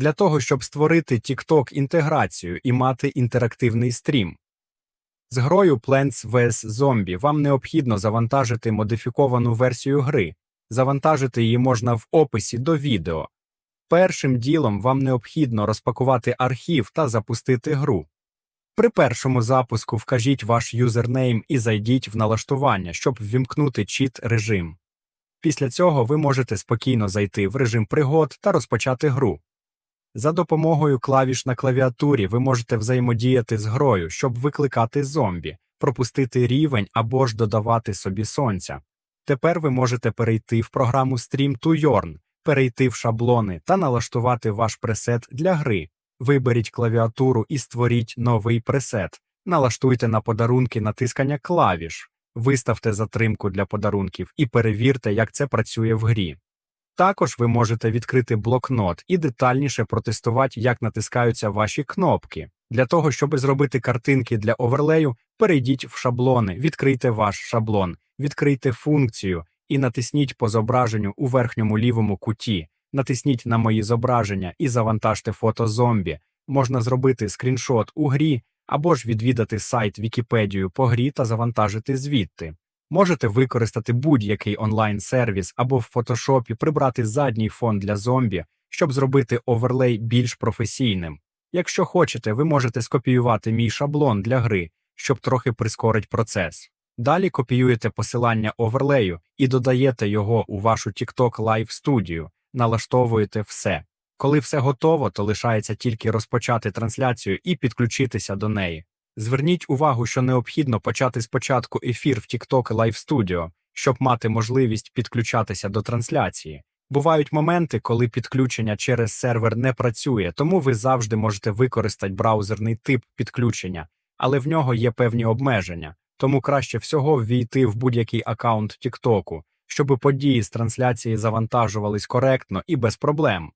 для того, щоб створити TikTok інтеграцію і мати інтерактивний стрім. З грою Plants vs. Zombie вам необхідно завантажити модифіковану версію гри. Завантажити її можна в описі до відео. Першим ділом вам необхідно розпакувати архів та запустити гру. При першому запуску вкажіть ваш юзернейм і зайдіть в налаштування, щоб ввімкнути чіт режим. Після цього ви можете спокійно зайти в режим пригод та розпочати гру. За допомогою клавіш на клавіатурі ви можете взаємодіяти з грою, щоб викликати зомбі, пропустити рівень або ж додавати собі сонця. Тепер ви можете перейти в програму Stream to Yarn, перейти в шаблони та налаштувати ваш пресет для гри. Виберіть клавіатуру і створіть новий пресет. Налаштуйте на подарунки натискання клавіш, виставте затримку для подарунків і перевірте, як це працює в грі. Також ви можете відкрити блокнот і детальніше протестувати, як натискаються ваші кнопки. Для того, щоб зробити картинки для оверлею, перейдіть в шаблони, відкрийте ваш шаблон, відкрийте функцію і натисніть по зображенню у верхньому лівому куті. Натисніть на мої зображення і завантажте фото зомбі. Можна зробити скріншот у грі або ж відвідати сайт Вікіпедію по грі та завантажити звідти. Можете використати будь-який онлайн-сервіс або в фотошопі прибрати задній фон для зомбі, щоб зробити оверлей більш професійним. Якщо хочете, ви можете скопіювати мій шаблон для гри, щоб трохи прискорить процес. Далі копіюєте посилання оверлею і додаєте його у вашу TikTok Live студію, налаштовуєте все. Коли все готово, то лишається тільки розпочати трансляцію і підключитися до неї. Зверніть увагу, що необхідно почати спочатку ефір в TikTok Live Studio, щоб мати можливість підключатися до трансляції. Бувають моменти, коли підключення через сервер не працює, тому ви завжди можете використати браузерний тип підключення, але в нього є певні обмеження, тому краще всього ввійти в будь-який аккаунт TikTok, щоб події з трансляції завантажувались коректно і без проблем.